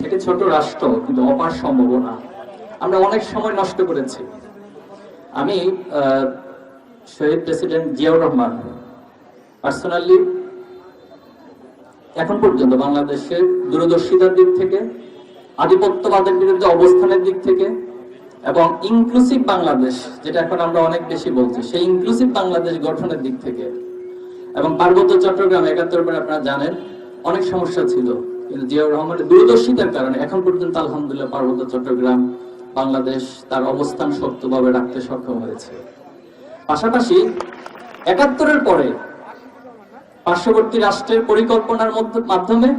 থেকে ছোট রাষ্ট্র, কিন্তু অপার সম্ভাবনা। আমরা অনেক সময় নষ্ট করেছি। আমি শহীদ প্রেসিডেন্ট জিয়াউর রহমান, পার্সোনালি এখন পর্যন্ত বাংলাদেশের দূরদর্শিতার দিক থেকে, আধিপত্যবাদের বিরুদ্ধে অবস্থানের দিক থেকে, এবং ইনক্লুসিভ বাংলাদেশ, যেটা এখন আমরা অনেক বেশি বলছি, সেই ইনক্লুসিভ বাংলাদেশ গঠনের দিক থেকে। এবং পার্বত্য চট্টগ্রাম একাত্তর পরে আপনারা জানেন, অনেক সমস্যা ছিল। কিন্তু জিয়াউর রহমানের দূরদর্শিতার কারণে এখন পর্যন্ত আলহামদুলিল্লাহ পার্বত্য চট্টগ্রাম, বাংলাদেশ তার অবস্থান শক্তভাবে রাখতে সক্ষম হয়েছে। পাশাপাশি একাত্তরের পরে পার্শ্ববর্তী রাষ্ট্রের পরিকল্পনার মধ্য- মাধ্যমে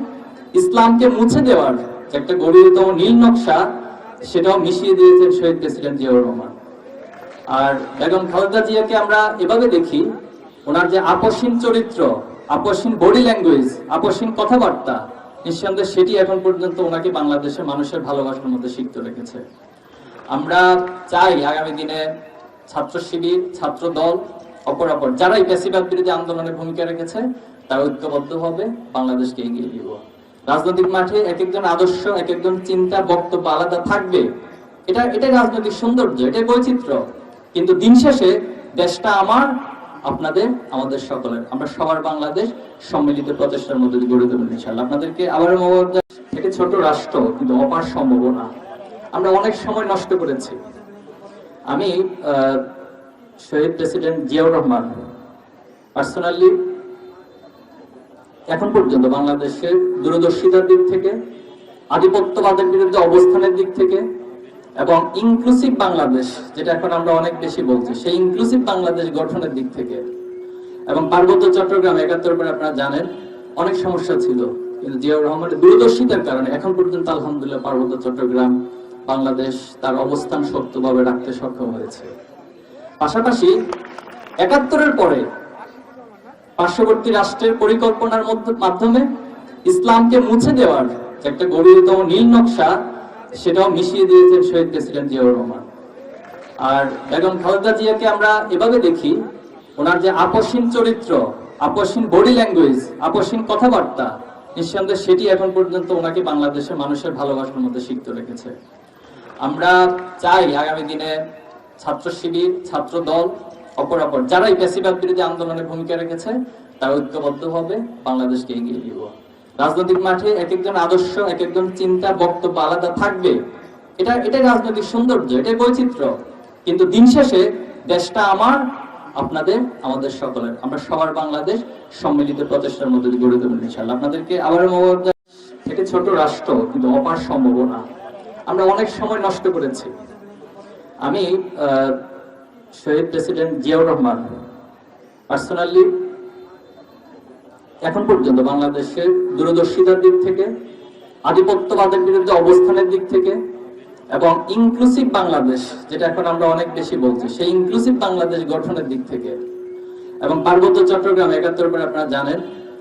ইসলামকে মুছে দেওয়ার একটা গভীরতম নীল নকশা, সেটাও মিশিয়ে দিয়েছেন শহীদ প্রেসিডেন্ট জিয়াউর রহমান। আর বেগম খালেদা জিয়াকে আমরা এভাবে দেখি, ওনার যে আপসীন চরিত্র, আপসীন বডি ল্যাঙ্গুয়েজ, আপসীন কথাবার্তা নিঃসন্দেহে সেটি এখন পর্যন্ত ওনাকে বাংলাদেশের মানুষের ভালোবাসার মধ্যে শিখত রেখেছে। আমরা চাই আগামী দিনে ছাত্র শিবির, ছাত্র দল অপরাপর যারা এই পেশিবাদ বিরোধী আন্দোলনে ভূমিকা রেখেছে, তারা ঐক্যবদ্ধ হবে, বাংলাদেশকে এগিয়ে দিব রাজনৈতিক মাঠে এক একজন আদর্শ এক একজন চিন্তা, বক্তব্য আলাদা থাকবে। এটা এটা রাজনৈতিক সৌন্দর্য, এটাই বৈচিত্র্য। কিন্তু দিন শেষে দেশটা আমার আপনাদের, আমাদের সকলের। আমরা সবার বাংলাদেশ সম্মিলিত প্রচেষ্টার মধ্যে গড়ে তুলবেন ইনশাআল্লাহ। আপনাদেরকে আবার থেকে ছোট রাষ্ট্র কিন্তু অপার সম্ভাবনা। আমরা অনেক সময় নষ্ট করেছি। আমি শহীদ প্রেসিডেন্ট জিয়াউর রহমান পার্সোনালি এখন পর্যন্ত বাংলাদেশের দূরদর্শিতার দিক থেকে, আধিপত্যবাদের বিরুদ্ধে অবস্থানের দিক থেকে এবং ইনক্লুসিভ বাংলাদেশ যেটা এখন আমরা অনেক বেশি বলছি, সেই ইনক্লুসিভ বাংলাদেশ গঠনের দিক থেকে। এবং পার্বত্য চট্টগ্রাম একাত্তর পরে আপনারা জানেন, অনেক সমস্যা ছিল। কিন্তু জিয়াউর রহমানের দূরদর্শিতার কারণে এখন পর্যন্ত আলহামদুলিল্লাহ পার্বত্য চট্টগ্রাম, বাংলাদেশ তার অবস্থান শক্তভাবে রাখতে সক্ষম হয়েছে। পাশাপাশি একাত্তরের পরে পার্শ্ববর্তী রাষ্ট্রের পরিকল্পনার মধ্য- মাধ্যমে ইসলামকে মুছে দেওয়ার একটা গভীরতম নীল নকশা সেটাও মিশিয়ে দিয়েছেন শহীদ প্রেসিডেন্ট জিয়াউর রহমান। আর বেগম খালেদা জিয়াকে আমরা এভাবে দেখি, ওনার যে আপসীন চরিত্র, আপসীন বডি ল্যাঙ্গুয়েজ, আপসীন কথাবার্তা, নিঃসন্দেহে সেটি এখন পর্যন্ত ওনাকে বাংলাদেশের মানুষের ভালোবাসার মধ্যে শিখতে রেখেছে। আমরা চাই আগামী দিনে ছাত্র শিবির, ছাত্র দল অপরাপর যারা এই পেশিবাদ বিরোধী আন্দোলনে ভূমিকা রেখেছে, তারা ঐক্যবদ্ধ হবে, বাংলাদেশকে এগিয়ে দিব রাজনৈতিক মাঠে এক একজন আদর্শ এক একজন চিন্তা, বক্তব্য আলাদা থাকবে। এটা এটা রাজনৈতিক সৌন্দর্য, এটাই বৈচিত্র্য। কিন্তু দিন শেষে দেশটা আমার, আপনাদের, আমাদের সকলের। আমরা সবার বাংলাদেশ সম্মিলিত প্রচেষ্টার মধ্যে গড়ে তুলবেন ইনশাআল্লাহ। আপনাদেরকে আবার মোবারক থেকে ছোট রাষ্ট্র, কিন্তু অপার সম্ভাবনা আমরা অনেক সময় নষ্ট করেছি। আমি শহীদ প্রেসিডেন্ট জিয়াউর রহমান, পার্সোনালি এখন পর্যন্ত বাংলাদেশের দূরদর্শিতার দিক থেকে, আধিপত্যবাদের বিরুদ্ধে অবস্থানের দিক থেকে, এবং ইনক্লুসিভ বাংলাদেশ, যেটা এখন আমরা অনেক বেশি বলছি, সেই ইনক্লুসিভ বাংলাদেশ গঠনের দিক থেকে। এবং পার্বত্য চট্টগ্রাম একাত্তর পরে আপনারা জানেন,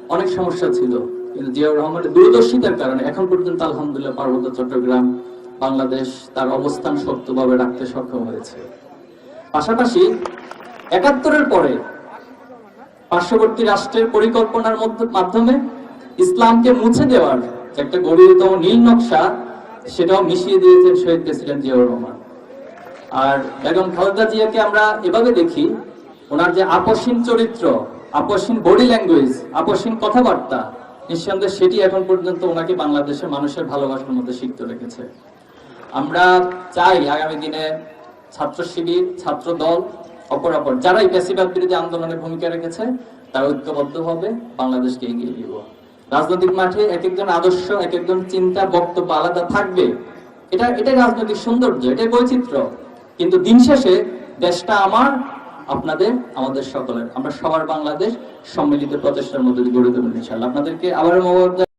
অনেক সমস্যা ছিল। কিন্তু জিয়াউর রহমানের দূরদর্শিতার কারণে এখন পর্যন্ত আলহামদুলিল্লাহ পার্বত্য চট্টগ্রাম, বাংলাদেশ তার অবস্থান শক্তভাবে রাখতে সক্ষম হয়েছে। পাশাপাশি একাত্তরের পরে পার্শ্ববর্তী রাষ্ট্রের পরিকল্পনার মধ্য- মাধ্যমে ইসলামকে মুছে দেওয়ার একটা গভীরতম নীল নকশা, সেটাও মিশিয়ে দিয়েছেন শহীদ প্রেসিডেন্ট জিয়াউর রহমান। আর বেগম খালেদা জিয়াকে আমরা এভাবে দেখি, ওনার যে আপসীন চরিত্র, আপসীন বডি ল্যাঙ্গুয়েজ, আপসীন কথাবার্তা, নিঃসন্দেহে সেটি এখন পর্যন্ত ওনাকে বাংলাদেশের মানুষের ভালোবাসার মধ্যে শিখতে রেখেছে। আমরা চাই আগামী দিনে ছাত্র শিবির ছাত্র দল অপরাপর। যারা এই পেশিবাদ বিরোধী আন্দোলনে ভূমিকা রেখেছে, তারা ঐক্যবদ্ধ হবে, বাংলাদেশকে এগিয়ে দিব রাজনৈতিক মাঠে এক একজন আদর্শ এক একজন চিন্তা, বক্তব্য আলাদা থাকবে। এটা এটা রাজনৈতিক সৌন্দর্য, এটাই বৈচিত্র্য। কিন্তু দিন শেষে দেশটা আমার, আপনাদের, আমাদের সকলের। আমরা সবার বাংলাদেশ সম্মিলিত প্রচেষ্টার মধ্যে গড়ে তুলবেন ইনশাআল্লাহ। আপনাদেরকে আবার